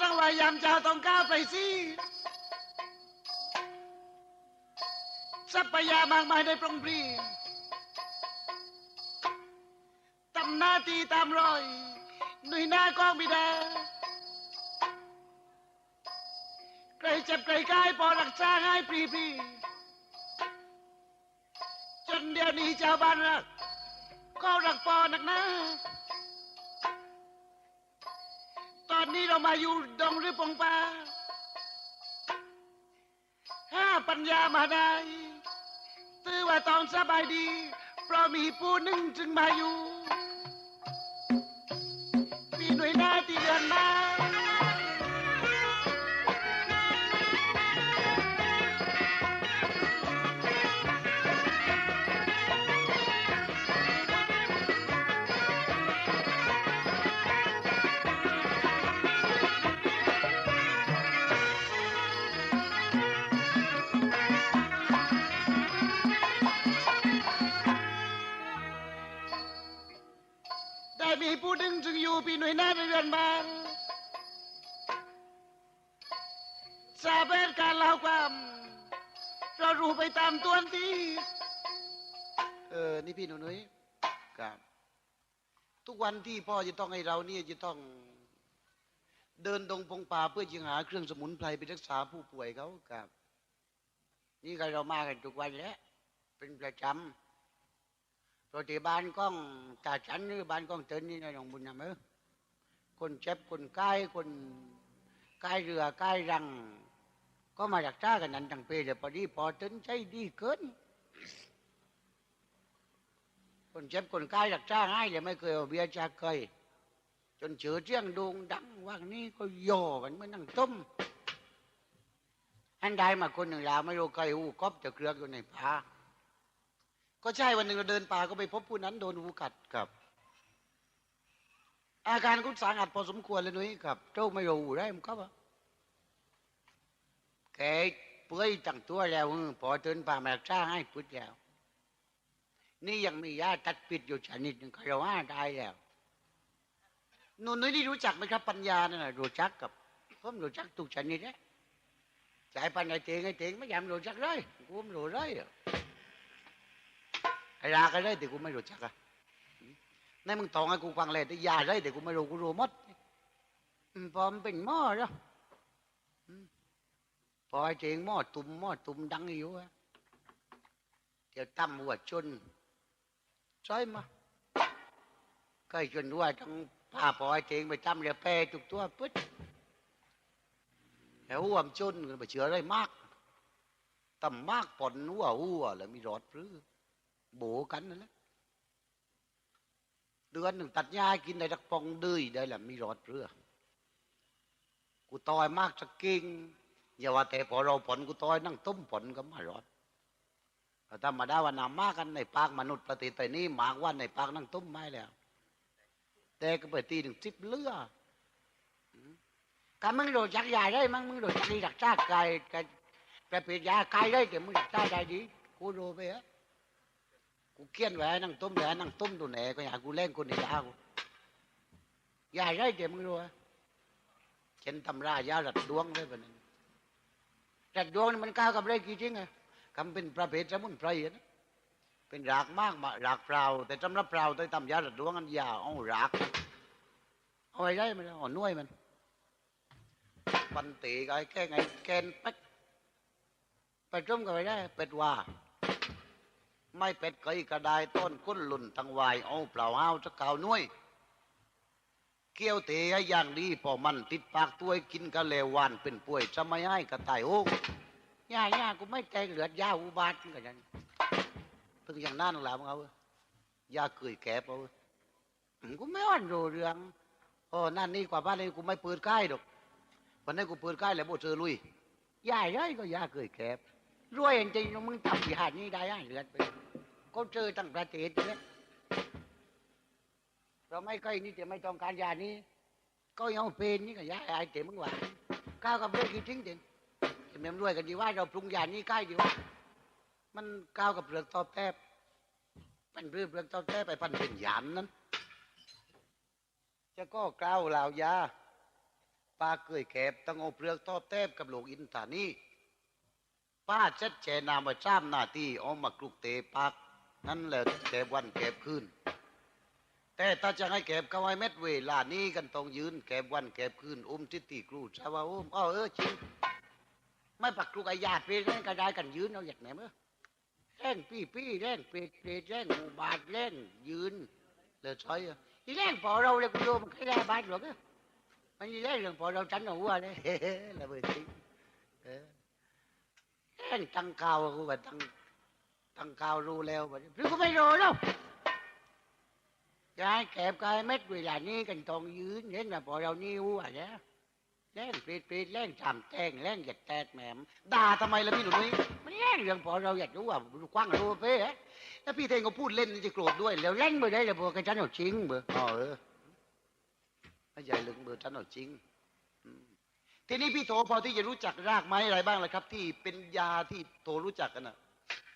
จังว่ายามเจ้าต้องก้าไปสิทรัพยามากมายได้ปรงปรีทำหน้าที่ตามรอยหนุ่ยหน้ากองบิดาใครเจ็บใครกายพอรักษาให้ปรีปรีจนเดี๋ยวนี้ชาวบ้านรักก็รักปอนักหนาต อนนี้เรามาอยู่ดงหรือปงป่าห้าปัญญามาได้ตื้อว่าตองสบายดี เพราะมีผู้หนึ่งจึงมาอยู่ มีหน่วยหน้าที่เดือนมา งอยู่พี่หน่วยหน้าในเรือนบ้านทราบเหตุการเล่าความเรารู้ไปตามตัวที่เออนี่พี่หนูนุ้ยครับทุกวันที่พ่อจะต้องให้เราเนี่ยจะต้องเดินดงพงป่าเพื่อจะหาเครื่องสมุนไพรไปรักษาผู้ป่วยเขาครับ นี่ก็เรามากันทุกวันแล้วเป็นประจำ rồi thì ban con trà chắn như ban con tên như là đồng bùn nằm ơ con chép con cai con cai rửa cai răng có mà đặt ra cái คนเจ็บคนกายคนกายเรือกายรัง ก็มาจากจ้ากันนั้นดังเปเดี๋ยพอดีพอถึงใช้ดีเกินคนเจ็บคนกายจากจ้าง่ายเลยไม่เคยเอาเบียร์จากเคย จนเฉือเจียงดวงดังว่างนี้ก็โย่กันเมื่อนั่งต้มอันใดมาคนหนึ่งลาไม่รู้ใครหูก๊อบจะเคลืออยู่ในป่าก็ใช่วันหนึ่งเราเดินป่าก็ไปพบผู้นั้นโดนหูกัดครับ อาการกุณสาหัสพอสมควรเลยนุ้ยครับ เจ้าไม่รู้ได้มันก็ว่าแกเปื่อยตั้งตัวแล้วพอเดินป่ามารักษาให้พุทธแล้ว นี่ยังมียาตัดปิดอยู่ชนิดหนึ่งเราว่าได้แล้วนูนุ้ยนี่รู้จักไหมครับ ปัญญานั่นนะรู้จักกับผมรู้จักทุกชนิดเลยสายปัญญาเตงไอเตงไม่ยอมรู้จักเลยกูไม่รู้เลยอะไอ้ยาก็ได้แต่กูไม่รู้จักอะ นั่นมึงตองให้กูฟังเลยแต่ยาได้แต่กูไม่รู้กูรู้หมดพอมันเป็นหม้อแล้วพอไอ้เจงหม้อตุ่มหม้อตุ่มดังอยู่อะเดี๋ยวตั้มหัวชนใช่มาก็ชนว่าต้องพาพอไอ้เจงไปตั้มเรือแปรทุกตัวปึ๊ดแล้วหัวมชนก็ไปเชื่ออะไรมากตั้มมากปนหัวหัวแล้วมีรอดปรือโบกันนั่นแหละ เดือนหนึ่งตัดหญ้ากินได้ดักปองดื้อได้แหละมีรอดเรือกูตอยมากสักกิ่งอย่าว่าแต่พอเราผลกูตอยนั่งต้มผลก็มารอดแต่ธรรมดาวันนามากกันในปากมนุษย์ปฏิแต่นี่หมากว่าในปากนั่งต้มไม่แล้ว แต่ก็ไปตีหนึ่งสิบเลือการมึงโดนจักยาได้มั้งมึงโดนจักดีดักชากายกายกเปลี่ยนยากายได้แต่มึงดักชาได้ดีกูรู้ไปฮะ กูเคียนไว้นั่งต้มแหวนนั่งต้มตัวไหนก็อยากกูเล่นคนในยากูยาได้เดี๋ยวมึงรู้ไหมเช่นตำรายาดัดดวงได้ปะนั้นดัดดวงนี่มันก้าวกับไรกี่จริงไงคำเป็นประเภทสมุนไพรนะเป็นรากมากมารากเปล่า แต่สำหรับเปล่าแต่ตำยาดัดดวงอันยาวเอารากเอาไว้ได้มันเอาหน่วยมันปันตีก็ไอ้แค่ไงแกนเป็ดไปต้มกันไปได้เป็ดว่า ไม่เป็ดเคยกระไดต้นก้นหลุ่นทั้งวายเอาเปล่าห้าจะเก่าน้ยเกี้ยวเตะอย่างดีพอมันติดปากตัวกินกะเลวหวานเป็นป่วยจะไม่ให้กระต่ายโอ้ย่าย่ากูไม่ใจเหลือดยาอุบาทกันยังเพิ่งอย่างนั้นหลังเอายาเกยแกบเอาอืมกูไม่อ่อนรู้เรื่องโอ้นั่นนี่กว่าบ้านนี้กูไม่เปิดใกล้ดอกวันนี้กูเปิดใกล้แล้วโบเจอลุยย่าย่อยก็ยาเกยแกบรวยจริงๆมึงทำอย่างนี้ได้อะเหลือดไป ก็เจอตั้งประเทศเลยเราไม่ค่อยนี่จะไม่ต้องการยานี้ ก็ยังเป็นนี่ก็ยาไอ้เต็มมึงว่าก้าวกับเรื่องคิดทิ้งเด่นเห็นไหมมันรวยกันดีว่าเราปรุงยานี้ใกล้ดีว่า มันก้าวกับเปลือกตอแทบมันเปลือกเปลือกตอแทบไปพันเป็นยามนั้น จะก็กล้าวเหล่ายาป้าเคยแคบตั้งเอาเปลือกทอแทบกับโลกอินทานี่ป้าเช็ดแจนามาจ้ามนาที่เอามากรุกเตะปาก นั่นแหละแก็บวันแก็บคืนแต่ถ้าจะให้แก็บก็ไว้เม็ดเวลานี้กันต้องยืนแก็บวันแก็บคืนอุ้มทิติครูชาวอุ้มอ้อเออจริงไม่ปักลูกอาญาติเปรตกระไดกันยืนเอาอยากไหนมเออแร่งพี่พี่แร่งเปรตเปรตแร่งอุบาดแร่งยืนเลยช้อยอีแร่งพอเราเลยคุณโยมใครได้บาดหรอกมันอีแร่งเรื่องพอเราจันหัวเลยเฮ้ยละเบิดจริเแร่งตังเก่ากูแบบตัง là phò đâu nhiêu à nhá แรงปรีดปีดแรงทำแตงแรงหยัดแตกแหมมด่าทำไมล่ะพี่หนุ่มมันแรงเรื่องพอเราอยากรู้ว่ากว้างรู้เป้แล้วพี่เทงก็พูดเล่นจะโกรธด้วยแล้วแรงไปได้เลยพอกันฉันเอาจริงเบอร์อ๋อเออไม่ใหญ่ลึงเบอร์ท่านเอาจริงทีนี้พี่โถพอที่จะรู้จักรากไม้อะไรบ้างล่ะครับ ที่เป็นยาที่โถรู้จักกันนะ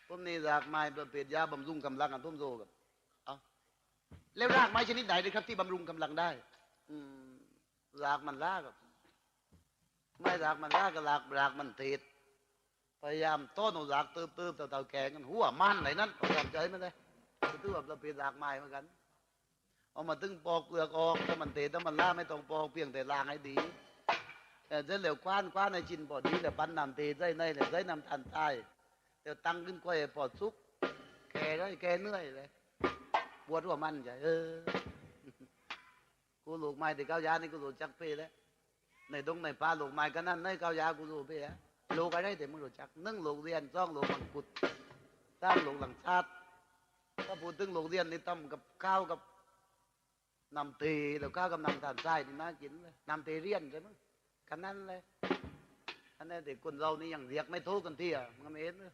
ผมนี่รากไม้ประเภทยาบำรุงกำลังอันทุ่มโซกับเอาแล้วรากไม้ชนิดไหนเลยครับ ที่บำรุงกำลังได้ อืมรากมันรากครับ ไม่รากมันรากก็รากรากมันเทศพยายามต้นเอารากเติมเติมเต่าเต่าแกงกันหัวมันไหนนั้นพยายามใจมันเลยคือว่าประเภทรากไม้เหมือนกันเอามาตึงปอกเปลือกออกถ้ามันเตะถ้ามันล่าไม่ต้องปอกเพียงแต่ลางให้ดีแต่เสร็จแล้วคว้านคว้านในชินพอดีแล้วปั้นน้ำเตะใส่ในเลยใส่น้ำตาลใต้ ดี๋ยวตั้งขึ้นกล้วยพอสุกแกได้แกเหนื่อยเลยปวดหัวมันใจเออกูหลูกไม้แต่เก้ายานี่กูรู้จักเพ่แล้วในดงในป่าหลูกไม้กันนั่นในเก้ายากูรู้เพ่ฮะลูกอะไรแต่มึงรู้จักนึ่งหลูกเรียนสองหลูกมังคุดสามลูกหลังชาติถ้าพูดถึงหลูกเรียนนี่ต้มกับข้าวกับนำเตแล้วก็กำลังทานไส้นี่น่ากินเลยนำเตเรียนใช่ไหมกันนั้นเลยอันนี้เด็กคนเรานี่ยังเรียกไม่ถูกกันที่อะมันไม่เห็นเลย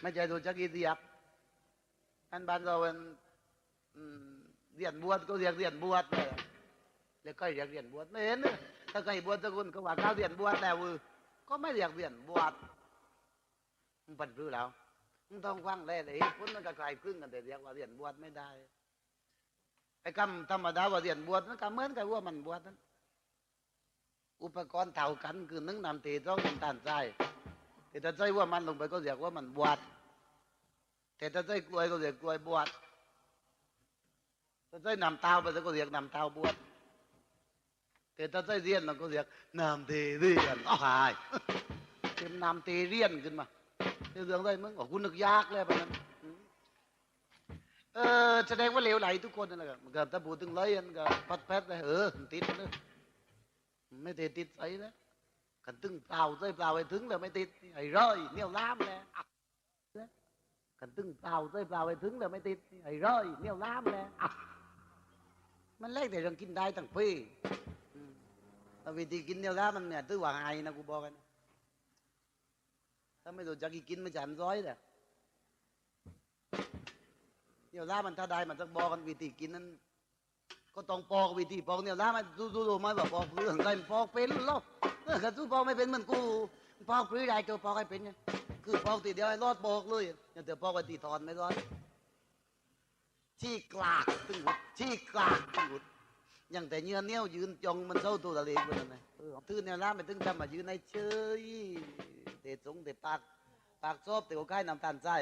ไม่ใช่ตัวจักรีเรียกอันบ้านเราเป็นเรียนบวชก็เรียกเรียนบวชเลยแล้วก็เรียกเรียนบวชไม่เห็นเลยถ้าใครบวชสักคนก็ว่าเขาเรียนบวชแล้วก็ไม่เรียกเรียนบวชมันเป็นพื้แล้วมันต้องฟังแล่เลยพุ่นมันก็ใครครึ่งกันแต่เรียกว่าเรียนบวชไม่ได้ไอ้คำธรรมดาว่าเรียนบวชมันก็เหมือนกับว่ามันบวชนั้นอุปกรณ์เท่ากันคือนึ่งน้ำตีต้องน้ำตาลทราย แต่ถ้าใส่ว่ามันลงไปก็เรียกว่ามันบวชแต่ถ้าใส่กล้วยก็เรียกกล้วยบวชถ้าใส่น้ำเต้าไปก็เรียกน้ำเต้าบวชแต่ถ้าใส่เรียนมันก็เรียกน้ำตีเรียนอ๋อหายเป็นน้ำตีเรียนขึ้นมาเรื่องอะไรมึงบอกกูนึกยากเลยแบบนั้นเออแสดงว่าเลวไหลทุกคนนั่นแหละมันก็ถ้าพูดถึงเลยมันก็พัดแพดเลยเออติดเลยไม่ติดติดใส่แล้ว กันตึงเปล่าใส่เปล่าไปถึงแล้วไม่ติดไอ้ร้อยเนี่ยวล้ามเลยอะกันตึงเปล่าใส่เปล่าไปถึงแล้วไม่ติดไอ้ร้อยเนี่ยวล้ามเลยอะมันเล็กแต่ยังกินได้ตั้งปีอืมแล้ววิธีกินเนี่ยวล้ามมันเนี่ยตื้อว่าไงนะกูบอกกันนะถ้าไม่รู้จักกินไม่จันร้อยเลยเดี๋ยวล่ามันถ้าได้มันต้องบอกกันวิธีกินนั้น ก็ต้องปอกวิธีปอกเนี่ยล่ามันดูดูดูมาบอกปอกเรื่องอะไรปอกเป็นหรอกเออถ้าสู้ปอกไม่เป็นเหมือนกูปอกปลื้ได้ตัวปอกให้เป็นไงคือปอกทีเดียวให้รอดปอกเลยอย่าเดี๋ยวปอกไปตีทอนไม่รอดชี้กลากตึงหุดชี้กลากตึงอย่างแต่เนื้อเนี้ยวยืนจองมันเท่าตัวทะเลคนนั้นไงเออทื่อเนี่ยล่าไม่ถึงทำมายืนในเชยเตะสงเตะปากปากซอบเตะใกล้น้ำตาลทราย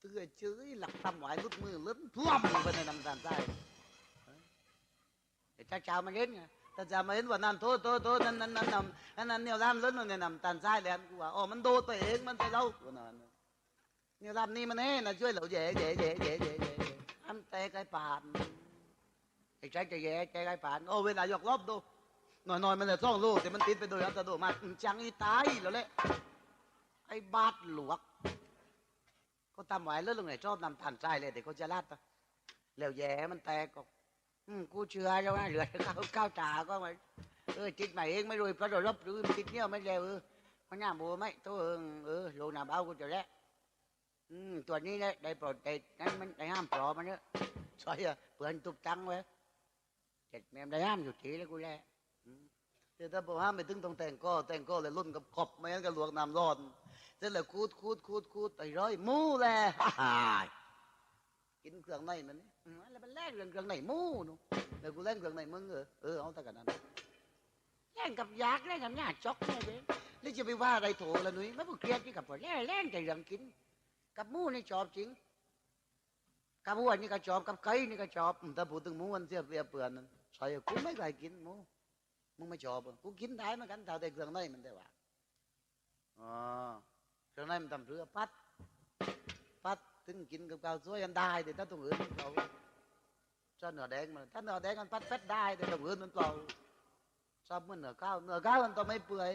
เตือเฉยหลักทำไหวลุดมือล้นพล่ำไปในน้ำตาลทรายแต่จ้ามาเล่นไงแต่จ้ามาเห็นว่านั่นโทษโทษโทษนั่นนั่นนั่นนั่นนั่นนั่นเนี่ยร่ำล้นในน้ำตาลทรายแล้วกูว่าอ๋อมันโดดไปเองมันไปเล่ากูนั่นเนี่ยร่ำนี่มันเองนะช่วยเราแย่แย่แย่แย่แย่แย่ทำแต่ไก่ป่านไอ้ใจจะแย่ใจไก่ป่านโอ้เวลายกรอบดูหน่อยหน่อยมันจะซ่องลูกแต่มันติดไปโดยอัตโนมัติจังอีตายแล้วแหละไอ้บาดหลวกเขาทำไว้แล้วลงไหนชอบนำทานใจเลยแต่เขาจะลาดปะแล้วแย่มันแตกก็ อืมกูเชื่อแล้วนะเหลือข้าวข้าวจ่าก็มาเออจิตใหม่เองไม่รวยเพราะเราลบหรือจิตเนี่ยไม่เร็วเออมันน่าบัวไหมตัวเออเออโลนาเบากูจะแล้วอืมตัวนี้เนี่ยได้โปรตีนนั้นมันได้ห้ามปลอมันเนอะใช่อะเพื่อนตุกตังไว้เจ็ดแม่ได้ห้ามอยู่ทีแล้วกูแล้วอืมแต่ถ้าบอกห้ามไปถึงต้องแต่งก็แต่งก็เลยรุ่นกับขอบไม่งั้นก็ลวกน้ำร้อนเสร็จแล้วคูดคูดคูดคูดไอ้ร้อยมูและฮ่าฮ่า กินเครื่องในมันนี่แล้วมันแลกเรื่องเครื่องในหมูหนูเดี๋ยวกูเล่นเครื่องในมึงเออเออเอาแต่กันนั้นแล่นกับยากแล่นกับหน้าจอกแน่เว้ยแล้วจะไปว่าอะไรโถละนุ่ยไม่ต้เครียดที่กับพอแล่นแล่นแต่เรื่องกิน กับมูนี่ชอบจริงกับวัวนี่ก็ชอบกับไก่นี่ก็ชอบถ้าพูดถึงมูมันเสียเปรียบเปลือนนั่นใช่กูไม่เคยกินมูมึงไม่ชอบกูกินได้เหมือนกันแต่เครื่องในมันได้ว่าอ๋อเครื่องในมันทำเรือปัดปัด ถึงกินกับข้าวสวยกันได้แต่ถ้าตรงอื่นมันเปล่าถ้าเนื้อแดงมันถ้าเนื้อแดงมันปัดเป็ดได้แต่ตรงอื่นมันเปล่าชอบเหมันเนื้อข้าวเนื้อข้าวมันต้องไม่เปื่อย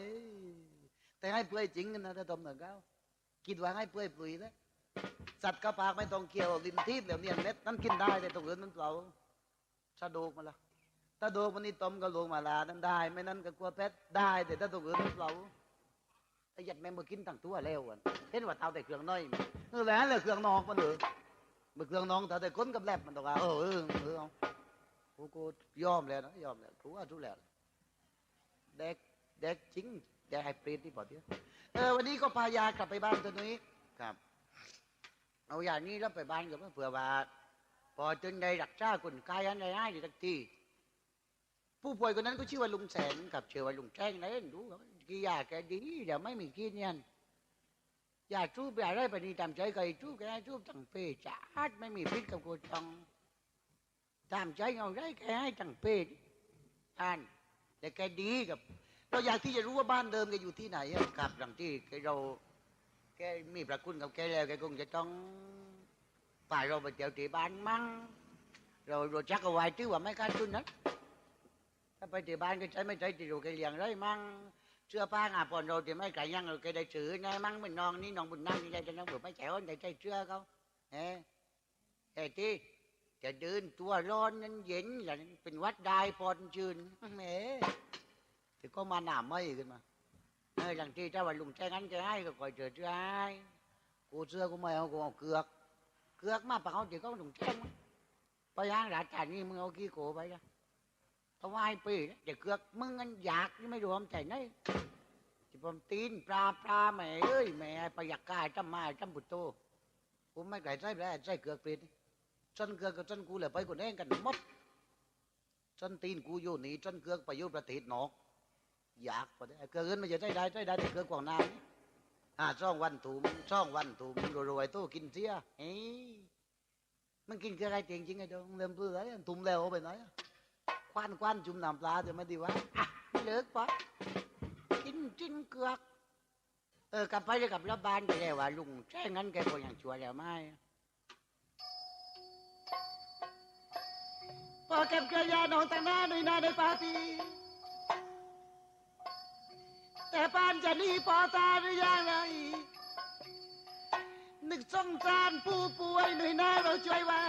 แต่ให้เปื่อยจริงกันนะถ้าต้มเนื้อข้าวคิดว่าให้เปื่อยปื่อยนะสัตว์กระปากไม่ต้องเกี่ยวลิ้นทีบเหลวเนียเม็ดนั่นกินได้แต่ตรงอื่นมันเปล่าชาโดกมาละถ้าโดกมันนี่ต้มก็ลงมาลานั่นได้ ไม่นั้นก็กลัวเป็ดได้ แต่ถ้าตรงอื่นมันเปล่า ไอ้ยัดแม่งมากินตั้งตัวแล้วอะเห็นว่าเท่าแต่เครื่องน้อยมั้ยเออแล้วเลยเครื่องนอกมันเออมันเครื่องนองแต่แต่ก้นกับแลบมันต้องเอาเออเออเออเอากูกูยอมแล้วนะยอมแล้วถูกว่าถูกแล้วเด็กเด็กจริงเด็กไฮเปรตที่ปอดเดียวเออวันนี้ก็พายากลับไปบ้านตัวนี้ครับ เอาอย่างนี้แล้วไปบ้านกับเผื่อว่าพอจนได้รักษาคนกายอันใดให้ดีสักทีผู้ป่วยคนนั้นก็ชื่อว่าลุงแสนกับชื่อว่าลุงแจ้งนะเอ็นดู กี่ยาแกดีเดี๋ยวไม่มีกินเนี่ยอย่าจูบอย่าได้ไปนี่ตามใจใครจูบก็ได้จูบตั้งเปจ้าดไม่มีพิษกับกูจังตามใจเอาได้แกให้ตั้งเปอ่านแต่แกดีกับเราอยากที่จะรู้ว่าบ้านเดิมแกอยู่ที่ไหนอะกับหลังที่แกเราแกมีประคุณกับแกแล้วแกคงจะต้องไปเราไปเที่ยวที่บ้านมั่งเราเราจักเอาไว้ที่ว่าไม่กล้าจุนนะถ้าไปที่บ้านก็ใช้ไม่ใช่ที่เราแกเลี้ยงไรมั่ง เสื้อผ้าอาภรณ์เราจะไม่ไกลยังเราเคยได้ซื้อในมั้งมันนองนี่น้องบุญนั่งนี่ใด้จะน้องบุญไม่ใจอ่อนใจใจเสื้อเขาเอ๊ะไอ้ที่จะเดินตัวร้อนนั้นเย็นหลังเป็นวัดได้พรชื่นเอ๋ถึงก็มาหนาไม่ขึ้นมาเฮ้ยหลังที่เจ้าวันลุงแจงนั้นแกให้ก็คอยเจอเจ้าไอ้กูเสื้อกูไม่เอากูเอาเกือกเกือกมาปะเขาถึงก็ลุงแจ้งไปย่างหลาจ่ายนี่มึงเอากี้โขไปจ้ะตะวายปีเดี๋ยวเกือกมึงกันอยากยังไม่รวมใจไหน ที่ผมตีนปลาปลาแม่เอ้ยแม่ประยักกายจำมาจำบุตโตผมไม่ไก่ใจแล้วใจเกือกเปลี่ยนจนเกือกกับจนกูเลยไปกูแน่งกันหมดจนตีนกูอยู่นี่จนเกือกไปอยู่ประเทศนอก อยากไปได้เกือกเงินม่จะใจได้ได้แต่เกือกกว่างน้ำอ่าช่องวันถูมช่องวันถูมรวยๆโตกินเสียเฮ้มันกินเกลืออะไรจริงจริงไอ้ดงเริ่มเบื่อแล้วตุ่มแล้วไปไหนควันควันจุ่มน้ำปลาจะไม่ดีวะไม่เลิกปะ จิ้นเกือก เออกลับไปเลยกับรับบ้านไปแล้วว่าลุงแช่งั้นแกก็ยังชัวร์แล้วไหมพอเก็บเกลือยาหนองต่างหน้าหน่ยหน้าในปาตีแต่ปานจะนี่ปอตาหรือยังไงนึกสงสารผู้ป่วยหน่ยหน้าเราช่วยไว้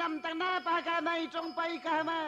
นำตั้งหน้าปากาไม่จงไปกามา